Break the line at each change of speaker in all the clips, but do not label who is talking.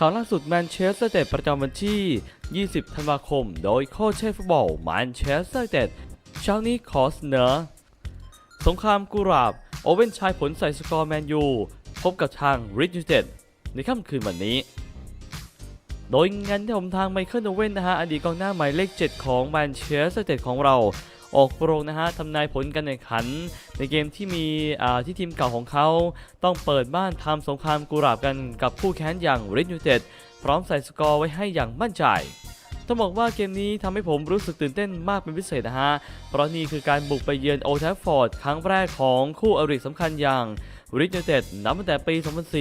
ข่าวล่าสุดแมนเชสเตอร์เต็ดประจำวันที่ 20 ธันวาคม โดยโค้ชเชฟฟุตบอลแมนเชสเตอร์เต็ดเช้านี้ขอเสนอ สงครามกุหลาบ โอเว่นชายผลใส่สกอร์แมนยู พบกับทางริดยูเต็ดในค่ำคืนวันนี้ โดยงานที่ผมทางไมเคิลโอเว่นนะฮะอดีตกองหน้าหมายเลข 7 ของแมนเชสเตอร์เต็ดของเรา ออกโปรงนะฮะทำนายผลการแข่งขัน ในเกมที่มีที่ทีมเก่าของเขา ต้องเปิดบ้านทำสงครามกุหลาบกันกับคู่แข่งอย่างริดยูเต็ดพร้อมใส่สกอร์ไว้ให้อย่างมั่นใจต้องบอกว่าเกมนี้ทำให้ผมรู้สึกตื่นเต้นมากเป็นพิเศษนะฮะ เพราะนี่คือการบุกไปเยือนโอทัฟฟอร์ดครั้งแรกของคู่อริสำคัญอย่างริดยูเต็ดนับตั้งแต่ปี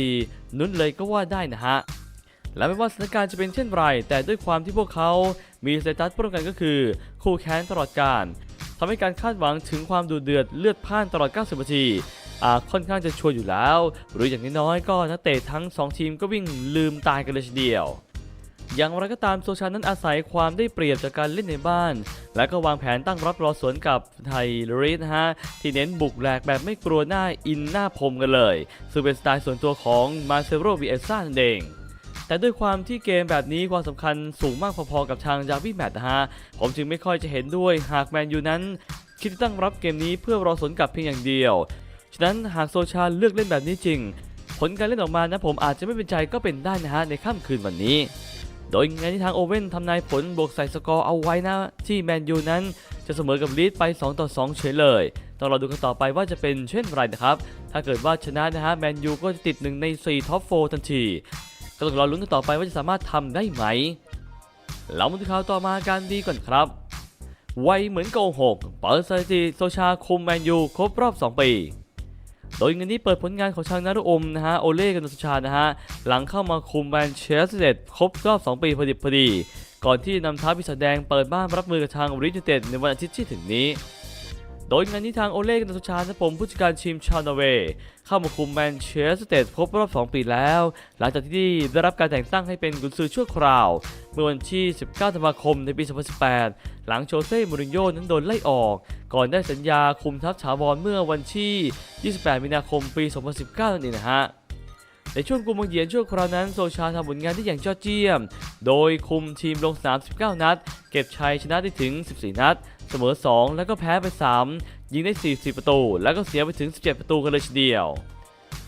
2004 นุ่นเลยก็ว่าได้นะฮะ และไม่ว่าสถานการณ์จะเป็นเช่นไร แต่ด้วยความที่พวกเขามีสเตตัสป้องกันก็คือ คู่แค้นตลอดการ ทำให้การคาดหวังถึงความดุเดือดเลือดพ่านตลอด 90 นาทีค่อนข้างจะชัวร์อยู่แล้ว หรืออย่างน้อยๆก็นักเตะทั้ง 2 ทีมก็วิ่งลืมตายกันเลยทีเดียว อย่างไรก็ตามโซชานั้นอาศัยความได้เปรียบจากการเล่นในบ้าน และก็วางแผนตั้งรับรอสวนกับไทยรีดฮะที่เน้นบุกแหลกแบบไม่กลัวหน้าอินหน้าพรมกันเลย ซึ่งเป็นสไตล์ส่วนตัวของมาเซโรวิเอซ่านั่นเอง แต่ด้วยความที่เกมแบบนี้ความสำคัญสูงมากพอๆกับทางจาวิแมตนะฮะผมจึงไม่ค่อยจะเห็นด้วยหากแมนยูนั้น คิดจะตั้งรับเกมนี้เพื่อรอสนกลับเพียงอย่างเดียว ฉะนั้นหากโซชาเลือกเล่นแบบนี้จริง ผลการเล่นออกมานะผมอาจจะไม่เป็นใจก็เป็นได้นะฮะในค่ำคืนวันนี้ โดยงานที่ทางโอเว่นทำนายผลบวกใส่สกอร์เอาไว้นะที่แมนยูนั้นจะเสมอกับลีดไป 2 ต่อ 2 เฉยเลย ต้องรอดูกันต่อไปว่าจะเป็นเช่นไรนะครับ ถ้าเกิดว่าชนะนะฮะ แมนยูก็จะติด 1 ใน 4 ท็อป 4 ทันที ก็ต้องรอลุ้นกันต่อไปว่าจะสามารถทำได้ไหมเรามาดูข่าวต่อมาการดีก่อนครับไวเหมือนโกหกเปิดสถิติโซชาคุมแมนยูครบรอบ 2 ปี โดยงานนี้เปิดผลงานของชางนารุอมนะฮะโอเล่กันโซชานะฮะหลังเข้ามาคุมแมนเชสเตอร์ยูไนเต็ดครบรอบ 2 ปีพอดีพอดี ก่อนที่นำทัพพิศแดงเปิดบ้านรับมือกับทางริจูเต็ดในวันอาทิตย์ที่ถึงนี้ โดยงานนี้ทางโอเล่กันโซชานะผมผู้จัดการทีมชาวนอร์เวย์เข้ามาคุมแมนเชสเตอร์เตดครบรอบ 2 ปีแล้ว หลังจากที่ได้รับการแต่งตั้งให้เป็นกุนซือชั่วคราว เมื่อวันที่ 19 ธันวาคมในปี 2018 หลังโชเซ่มูรินโญ่นั้นโดนไล่ออก ก่อนได้สัญญาคุมทัพถาวรเมื่อวันที่ 28 มีนาคมปี 2019 นั่นเองนะฮะในช่วงกุมภาเยียนช่วงคราวนั้นโซชาทำผลงานได้อย่างยอดเยี่ยม โดยคุมทีมลงสนาม19นัด เก็บชัยชนะได้ถึง 14 นัด เสมอ 2 แล้วก็แพ้ไป 3 ยิงได้ 40 ประตู แล้วก็เสียไปถึง 17 ประตูกันเลยทีเดียว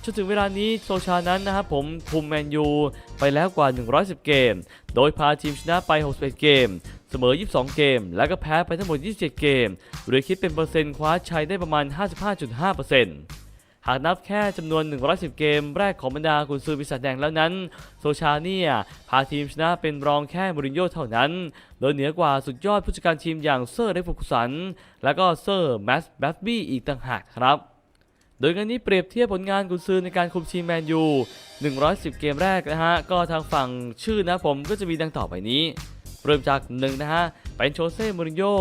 จนถึงเวลานี้โซชานั้นนะครับผมคุมแมนยูไปแล้วกว่า 110 เกม โดยพาทีมชนะไป 61 เกม เสมอ 22 เกม แล้วก็แพ้ไปทั้งหมด 27 เกม หรือคิดเป็นเปอร์เซ็นต์คว้าชัยได้ประมาณ 55.5%หากนับแค่จำนวน 110 เกมแรกของบรรดากุนซือปีศาจแดงแล้วนั้น โซชาเนี่ยพาทีมชนะเป็นรองแค่มูรินโญ่เท่านั้น โดยเหนือกว่าสุดยอดผู้จัดการทีมอย่างเซอร์เรฟุกุสัน และก็เซอร์แมสแบฟบี้อีกต่างหากครับโดยงานนี้เปรียบเทียบผลงานกุนซือในการคุมทีมแมนยู 110 เกมแรกนะฮะ ก็ทางฝั่งชื่อนะผมก็จะมีดังต่อไปนี้ เริ่มจาก 1 นะฮะ เป็นโชเซ่ มูรินโญ่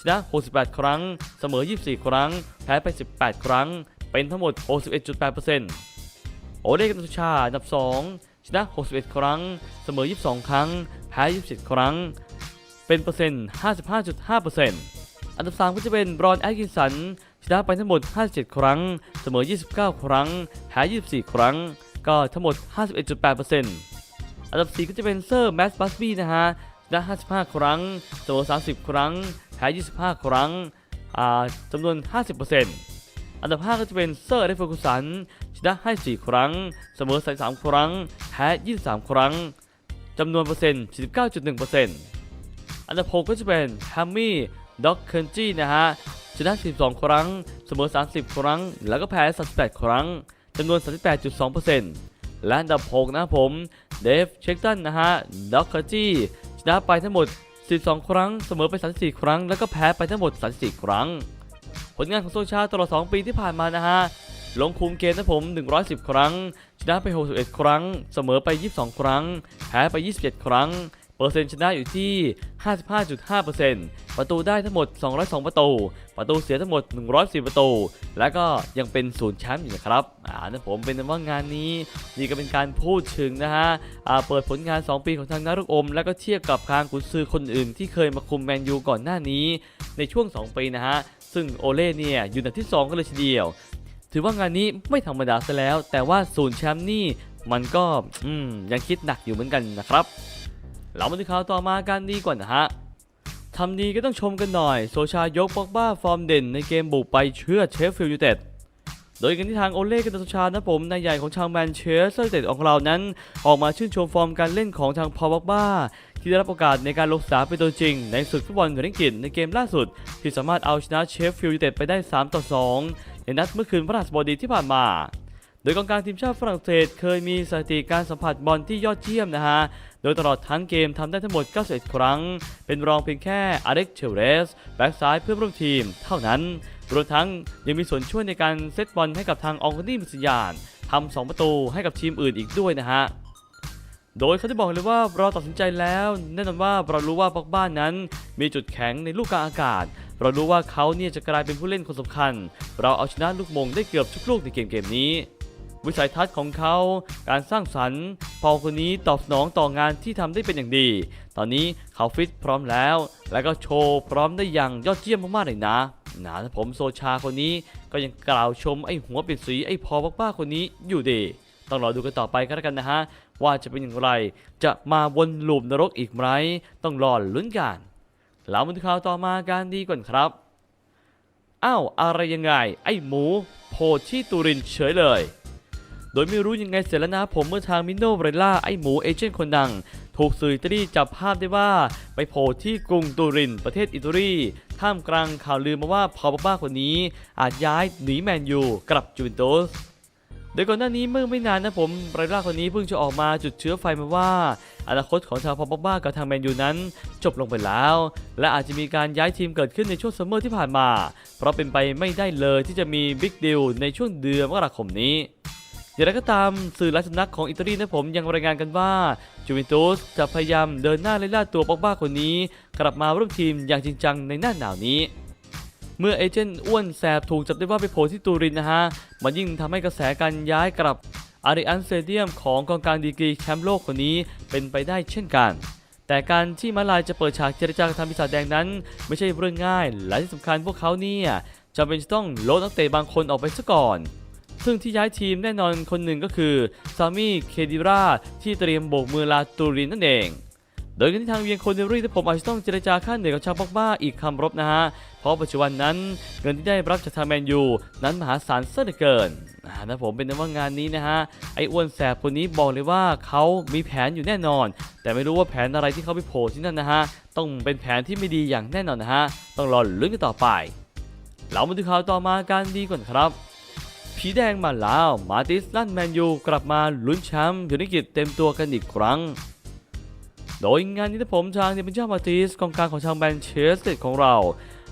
ชนะ 68 ครั้ง เสมอ 24 ครั้ง แพ้ไป 18 ครั้ง เป็นทั้งหมด 61.8%โอเล่กันตุชาอันดับ 2 ชนะ 61 ครั้ง เสมอ 22 ครั้ง แพ้ 27 ครั้ง เป็นเปอร์เซ็นต์ 55.5%อันดับ 3 ก็จะเป็นบรอนแอตกินสัน ชนะไปทั้งหมด 57 ครั้ง เสมอ 29 ครั้ง แพ้ 24 ครั้ง ก็ทั้งหมด 51.8%อันดับ 4 ก็จะเป็นเซอร์แมสบัสบี้นะฮะชนะ 55 ครั้ง เสมอ 30 ครั้ง แพ้ 25 ครั้งจำนวน 50% อันดับ 5 ก็จะเป็นเซอร์เรฟเฟอร์กุสันชนะ54ครั้ง เสมอ33ครั้ง แพ้ 23 ครั้งจำนวนเปอร์เซ็นต์49.1%อันดับ 6 ก็จะเป็นแฮมมี่ด็อกเคนจีนะฮะชนะ 12 ครั้ง เสมอ 30 ครั้ง แล้วก็แพ้ 38 ครั้งจำนวน 38.2%และอันดับ 6 นะผม เดฟเชคตันนะฮะด็อกเคนจีชนะไปทั้งหมด 12 ครั้ง เสมอไป 34 ครั้ง แล้วก็แพ้ไปทั้งหมด 34 ครั้ง ผลงานของโซชาตลอด 2 ปีที่ผ่านมานะฮะ ลงคุมเกมนะผม 110 ครั้ง ชนะไป 61 ครั้ง เสมอไป 22 ครั้ง แพ้ไป 27 ครั้ง เปอร์เซ็นต์ชนะอยู่ที่ 55.5%ประตูได้ทั้งหมด 202 ประตู ประตูเสียทั้งหมด104ประตู และก็ยังเป็นศูนย์แชมป์อยู่นะครับ อ่านะผมเป็นว่างานนี้นี่ก็เป็นการพูดถึงนะฮะ อ่าเปิดผลงาน 2 ปีของทางนารุกอม แล้วก็เทียบกับทางกุนซือคนอื่นที่เคยมาคุมแมนยูก่อนหน้านี้ ในช่วง 2 ปีนะฮะ ซึ่งโอเล่เนี่ยอยู่อันดับที่ 2กันเลยทีเดียว ถือว่างานนี้ไม่ธรรมดาซะแล้ว แต่ว่าศูนย์แชมป์นี่มันก็อืมยังคิดหนักอยู่เหมือนกันนะครับ เรามาดูข่าวต่อมากันดีกว่านะฮะทำดีก็ต้องชมกันหน่อย โซชายกบอกบ้าฟอร์มเด่นในเกมบุกไปเชื่อดเชฟฟิลด์ยูไนเต็ด โดยกันที่ทางโอเล่กันตาโซชานะผมนายใหญ่ของชาวแมนเชสเตอร์ยูไนเต็ดของเรานั้น ออกมาชื่นชมฟอร์มการเล่นของทางพอบอกบ้าที่ได้รับโอกาสในการลงสนามเป็นตัวจริง ในศึกฟุตบอลเหนืออังกฤษในเกมล่าสุด ที่สามารถเอาชนะเชฟฟิลด์ยูไนเต็ดไปได้ 3 ต่อ 2 ในนัดเมื่อคืนพฤหัสบดีที่ผ่านมา โดยกองกลางทีมชาติฝรั่งเศสเคยมีสถิติการสัมผัสบอลที่ยอดเยี่ยมนะฮะ โดยตลอดทั้งเกมทำได้ทั้งหมด 91 ครั้ง เป็นรองเพียงแค่อเล็กเชลเรส แบ็กซ้ายเพื่อนร่วมทีม เท่านั้น รวมทั้งยังมีส่วนช่วยในการเซตบอลให้กับทางองคนี่มุสยานทำ2ประตูให้กับทีมอื่นอีกด้วยนะฮะ โดยเขาได้บอกเลยว่าเราตัดสินใจแล้ว แน่นอนว่าเรารู้ว่าปอกบ้านนั้น มีจุดแข็งในลูกกลางอากาศ เรารู้ว่าเขาเนี่ยจะกลายเป็นผู้เล่นคนสำคัญ เราเอาชนะลูกมงได้เกือบทุกลูกในเกมเกมนี้ วิสัยทัศน์ของเขา การสร้างสรรค์ พอคนนี้ตอบสนองต่องานที่ทำได้เป็นอย่างดี ตอนนี้เขาฟิตพร้อมแล้ว และก็โชว์พร้อมได้อย่างยอดเยี่ยมมากๆเลยนะนะผมโซชาคนนี้ก็ยังกล่าวชมไอ้หัวเปลี่ยนสีไอ้พอบ้าๆคนนี้อยู่ดี ต้องรอดูกันต่อไปก็แล้วกันนะฮะ ว่าจะเป็นอย่างไร จะมาวนลูปนรกอีกไหม ต้องรอลุ้นกันแล้วมาดูข่าวต่อมากันดีก่อนครับอ้าวอะไรยังไง ไอ้หมูโผล่ที่ตูรินเฉยเลย โดยไม่รู้ยังไงเสร็จแล้วนะผมเมื่อทางมิโนเบรล่าไอ้หมูเอเจนต์คนดัง ถูกสื่ออิตาลีจับภาพได้ว่า ไปโผล่ที่กรุงตูริน ประเทศอิตาลีท่ามกลางข่าวลือมาว่าพอบ้าคนนี้ อาจย้ายหนีแมนยูกลับจูเวนตุสโดยก่อนหน้านี้เมื่อไม่นานนะผมไรล่าคนนี้เพิ่งจะออกมาจุดเชื้อไฟมาว่า อนาคตของชาวพอปบ้ากับทางแมนยูนั้น จบลงไปแล้ว และอาจจะมีการย้ายทีมเกิดขึ้นในช่วงซัมเมอร์ที่ผ่านมา เพราะเป็นไปไม่ได้เลยที่จะมีบิ๊กดิลในช่วงเดือนมกราคมนี้ อย่างไรก็ตามสื่อหลายสำนักของอิตาลีนะผมยังรายงานกันว่าจูเวนตุสจะพยายามเดินหน้าไล่ล่าตัวปอกบ้าคนนี้ กลับมาร่วมทีมอย่างจริงจังในหน้าหนาวนี้ เมื่อเอเจนต์อ้วนแสบถูกจับได้ว่าไปโผล่ที่ตูรินนะฮะ มันยิ่งทำให้กระแสการย้ายกลับอาริอันเซเดียมของกองกลางดีกรีแชมป์โลกคนนี้เป็นไปได้เช่นกัน แต่การที่มาลายจะเปิดฉากเจรจากับทางปีศาจแดงนั้น ไม่ใช่เรื่องง่าย และที่สำคัญพวกเขาเนี่ยจำเป็นจะต้องลดนักเตะบางคนออกไปซะก่อน ซึ่งที่ย้ายทีมแน่นอนคนหนึ่งก็คือซามี่เคดิราที่เตรียมโบกมือลาตูรินนั่นเอง โดยกันที่ทางเวียงโคนเนรี่ที่ผมอาจจะต้องเจรจาค่าเหนื่อยกับชาวบอกบ้าอีกคำรบนะฮะ เพราะปัจจุบันนั้นเงินที่ได้รับจากทางแมนยูนั้นมหาศาลเสียเหลือเกินนะผมเป็นว่างานนี้นะฮะ ไอ้อ้วนแสบคนนี้บอกเลยว่าเขามีแผนอยู่แน่นอน แต่ไม่รู้ว่าแผนอะไรที่เขาไปโผล่ที่นั่นนะฮะ ต้องเป็นแผนที่ไม่ดีอย่างแน่นอนนะฮะ ต้องรอลุ้นกันต่อไปเรามาดูข่าวต่อมากันดีก่อนครับ ผีแดงมาแล้ว มาติสลั่นแมนยูกลับมาลุ้นแชมป์ยูนเต็ดเต็มตัวกันอีกครั้ง โดยงานนี้นะผมทางเดมินจามาติสกองกลางของทางแมนเชสเตอร์ของเรา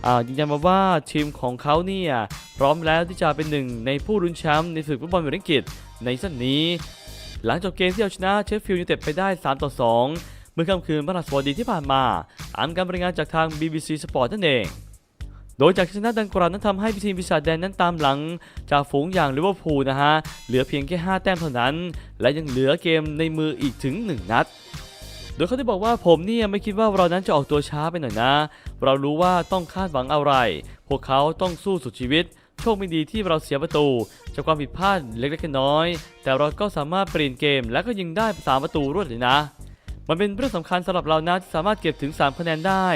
อ่ายืนยันมาว่าทีมของเขาเนี่ยพร้อมแล้วที่จะเป็นหนึ่งในผู้ลุ้นแชมป์ในศึกฟุตบอลเมริกิตในสั้นนี้ หลังจบเกมที่เอาชนะเชฟฟิลด์ยูไนเต็ดไปได้ 3 ต่อ 2 เมื่อค่ำคืนพฤหัสบดีที่ผ่านมาตามการรายงานจากทาง BBC Sport นั่นเอง โดยจากชนะดังกล่าวนั้นทำให้ทีมปีศาจแดงนั้นตามหลัง จากฝูงอย่างลิเวอร์พูลนะฮะ เหลือเพียงแค่ 5 แต้มเท่านั้น และยังเหลือเกมในมืออีกถึง 1 นัด โดยเขาได้บอกว่าผมเนี่ยไม่คิดว่าเรานั้นจะออกตัวช้าไปหน่อยนะ เรารู้ว่าต้องคาดหวังอะไร พวกเขาต้องสู้สุดชีวิตโชคไม่ดีที่เราเสียประตู จากความผิดพลาดเล็กๆน้อยๆแต่เราก็สามารถเปลี่ยนเกม และก็ยิงได้สามประตูรวดเลยนะ มันเป็นเรื่องสำคัญสำหรับเรานะที่สามารถเก็บถึง 3 คะแนนได้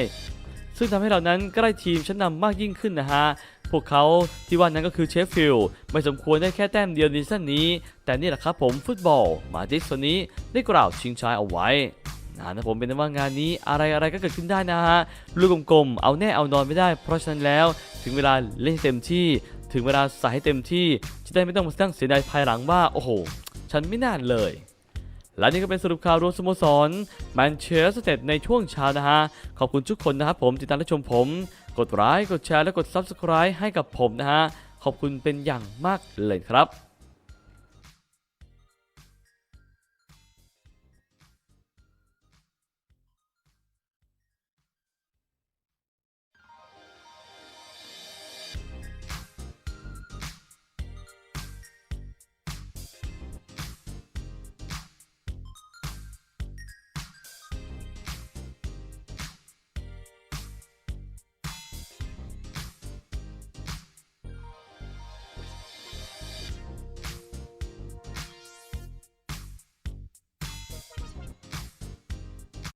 ซึ่งทำให้เรานั้นใกล้ทีมชั้นนำมากยิ่งขึ้นนะฮะ พวกเขาที่ว่านั้นก็คือเชฟฟิลด์ไม่สมควรได้แค่แต้มเดียวในซีซั่นนี้ แต่นี่แหละครับผมฟุตบอล มาดิสคนนี้ได้กล่าวชิงชัยเอาไว้นะผมเป็นว่างานนี้อะไรอะไรก็เกิดขึ้นได้นะฮะลูกกลมๆเอาแน่เอานอนไม่ได้ เพราะฉะนั้นแล้วถึงเวลาเล่นเต็มที่ ถึงเวลาใส่ให้เต็มที่จะได้ไม่ต้องมาตั้งเสียดายภายหลังว่าโอ้โห ฉันไม่น่าเลย และนี่ก็เป็นสรุปข่าวรวมสโมสรแมนเชสเตอร์ในช่วงเช้านะฮะ ขอบคุณทุกคนนะครับผมติดตามและชมผม กดไลค์กดแชร์และกด Subscribe ให้กับผมนะฮะ ขอบคุณเป็นอย่างมากเลยครับ